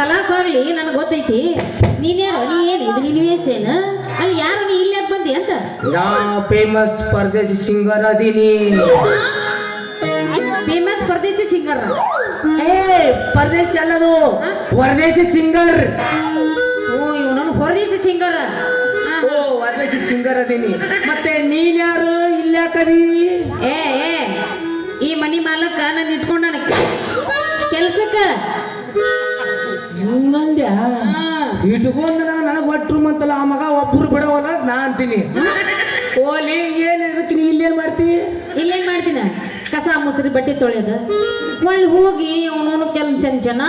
ಕಲಾಸ ಆಗ್ಲಿ ನನಗೆ ಗೊತ್ತೈತಿ. ನೀನ್ಯಾರು ನೀ ಏನು ಇದು ನಿನ್ ವೇಸೇನ ಅಲ್ಲಿ ಯಾರು ನೀ ಇಲ್ಲಿ ಯಾಕೆ ಬಂದಿ ಅಂತ? ಯಾ ಫೇಮಸ್ ಪರದೇಶಿ ಸಿಂಗರ್ ಅದೀನಿ ಫೇಮಸ್ ಪರದೇಶಿ ಸಿಂಗರ್. ಏ ಪರದೇಶಿ ಅಲ್ಲದು ಹೊರದೇಶಿ ಸಿಂಗರ್. ಓ ಇವನು ಹೊರದೇಶಿ ಸಿಂಗರ್. ಓ ಹೊರದೇಶಿ ಸಿಂಗರ್ ಅದೀನಿ ಮತ್ತೆ ನೀನ್ ಯಾರು ಇಲ್ಲಾಕದಿ ಏ ಏ ಈ ಮನಿ ಮಾಲಕ ನಾನು ಇಟ್ಕೊಂಡ ಕೆಲ್ಸಕ್ಕ. ಹಿಂಗಂದ್ಯ. ಇಟ್ಕೊಂಡ್ ನನಗ ನನಗ್ ಒಟ್ರು ಅಂತಲ್ಲ ಆ ಮಗ ಒಬ್ರು ಬಿಡವಲ್ಲ ನಾ ಅಂತೀನಿ. ಓಲಿ ಏನ್ ಇದಕ್ಕೆ ನೀ ಇಲ್ಲೇನ್ ಮಾಡ್ತಿ? ಇಲ್ಲೇನ್ ಮಾಡ್ತೀನಿ? ಕಸ ಮುಸ್ರಿ ಬಟ್ಟೆ ತೊಳೆಯೋದು ಒಳ್ಳೆ ಹೋಗಿ ಅವನು ಕೆಲ್ ಚಂದ ಜನ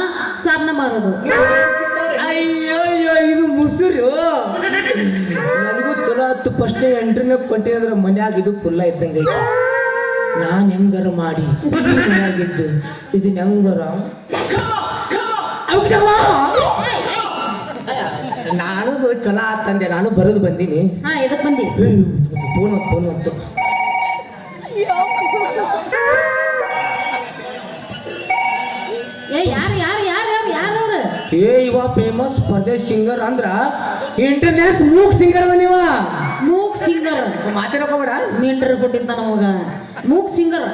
ಸಾಧನ ಮಾಡೋದು ಅಯ್ಯೋ ಅಯ್ಯೋ ಇದು ಮುಸುರು. ನನಗೂ ಚಲೋ ಹತ್ತು ಫಸ್ಟ್ ಎಂಟ್ರಿನ ಕೊಟ್ಟಿದ್ರೆ ಮನ್ಯಾಗ ಇದು ಕುಲ್ಲ ಇದ್ದಂಗ ನಾನು ನಾನ್ ಹೆಂಗಾರ ಮಾಡಿ? ಇದನ್ನ ಹೆಂಗಾರ! ನಾನು ಚಲೋ ಆತಂದೆ ನಾನು ಬರೋದು ಬಂದೀನಿ. ಹಾ ಎದಕ್ ಬಂದಿ? ಫೋನ್ ಹೊತ್ತು ಫೋನ್ ಹೊತ್ತು ಏ ಯಾರು ಯಾರು ಯಾರು ಯಾರು ಯಾರು ಅವ್ರು? ಏ ಇವ ಫೇಮಸ್ ಪರದೇಶ್ ಸಿಂಗರ್ ಅಂದ್ರ ಇಂಟರ್ನ್ಯಾಷ್ ಮೂಕ್ ಸಿಂಗರ್ ಅದ ನೀವ. ಮೂಕ್ ಸಿಂಗರ್ ಮಾತಾಡಕೋಬೇಡ ಮೀಂಡ್ರ ಕೊಟ್ಟಿದ್ದ ನಮಗ ಮೂಕ್ ಸಿಂಗರ್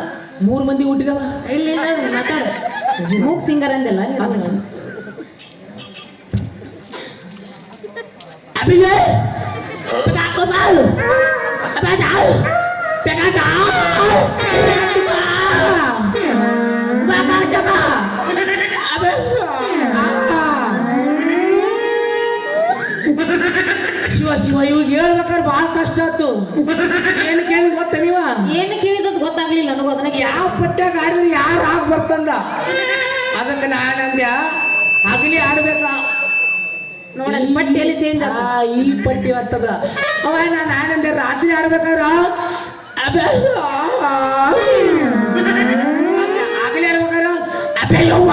ಮೂರ್ ಮಂದಿ ಹುಟ್ಟಿದವ. ಇಲ್ಲ ಇಲ್ಲ ಮಾತಾಡ. ಮೂಕ್ ಸಿಂಗರ್ ಅಂದಿಲ್ಲ ನೀನು. Abigail! Pegang kepala! Apa tahu? Pegang tahu! Pegang juga! Pegang juga! Apa? Shiva Shiva ಇವಾಗ ಹೇಳ್ಬೇಕಾದ್ರೆ ಭಾಳ ಕಷ್ಟ ಆಯ್ತು ಏನು ಕೇಳಿದ್ ಗೊತ್ತ ನೀವ ಏನು ಕೇಳಿದ ಗೊತ್ತಾಗ್ಲಿಲ್ಲ ನನಗೂ ಅದನ್ನ ಯಾವ ಪಟ್ಟ್ಯಾಗ ಆಡಿದ್ರೆ ಯಾರು ಆಗ ಬರ್ತಂದ ಅದಕ್ಕೆ ನಾನಂದ್ಯ ಹಗಲಿ ಆಡ್ಬೇಕಾ ನೋಡಲ್ಲಿ ಪಟ್ಟಿಯಲ್ಲಿ ಚೇಂಜ್ ಆ, ಈ ಪಟ್ಟಿ ಬರ್ತದ. ಅವ ನಾನು ಆನಂದ ರಾತ್ರಿ ಆಡ್ಬೇಕಾರ ಆಗಲೇ ಆಡ್ಬೇಕಾರ ಅಬೆ ಯವ್ವ.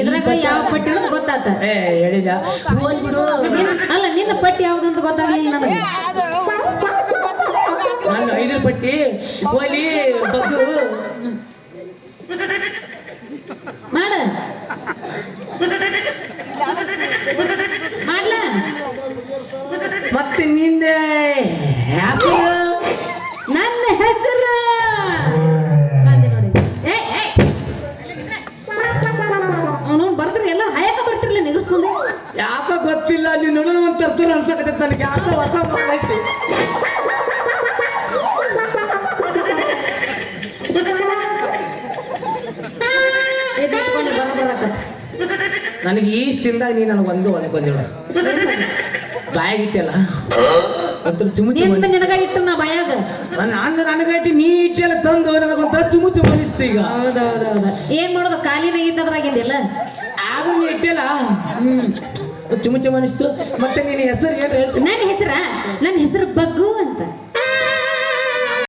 ಇದ್ರಾಗ ಯಾವ ಪಟ್ಟಿ ಅಂತ ಗೊತ್ತಾತ ಏ ಹೇಳಿದ ಹೋಲ್ ಬಿಡು. ಅಲ್ಲ ನಿನ್ನ ಪಟ್ಟಿ ಯಾವ್ದು ಅಂತ ಗೊತ್ತಾಗ್ಲಿಲ್ಲ ನನಗೆ. ನಾನು ಐದು ಪಟ್ಟಿ ಹೋಲಿ ಬಗ್ಗು. ಅನ್ಸಕತ್ತೈತೆ ನನಗೆ ಯಾಕ ಹೊಸ ಐತಿ. ನನಗೆ ಈ ತಿಂದಾಗ ನೀ ನನಗೆ ಒಂದು ಬಾಯಾಗ ಬಾಯಾಗಿಟ್ಟಲ್ಲ ಒಂಥರ ಚುಮು ನಿನಗ ಇಟ್ಟು ನಾ ಬಾಯಾಗ? ನಾನು ನನಗೈತಿ ನೀ ಇಟ್ಟೆಲ್ಲ ತಂದು ನನಗೊಂಥರ ಚುಮು ಚುಮು ಅನಿಸ್ತು ಈಗ. ಹೌದೌದೌದ. ಏನ್ ಮಾಡೋದು ಕಾಲಿನ ಇದ್ದದ್ರಾಗಿಂದಿಲ್ಲ ಆದ್ರೂ ನೀ ಇಟ್ಟೆಲ್ಲ ಹ್ಮ್. ಚುಮು ಚುಮು ಅನಿಸ್ತು ಮತ್ತೆ ನಿನ್ನ ಹೆಸರು ಏನು ಹೇಳ್ತೀನಿ ನನ್ನ ಹೆಸರ? ನನ್ನ ಹೆಸರು ಬಗ್ಗು ಅಂತ.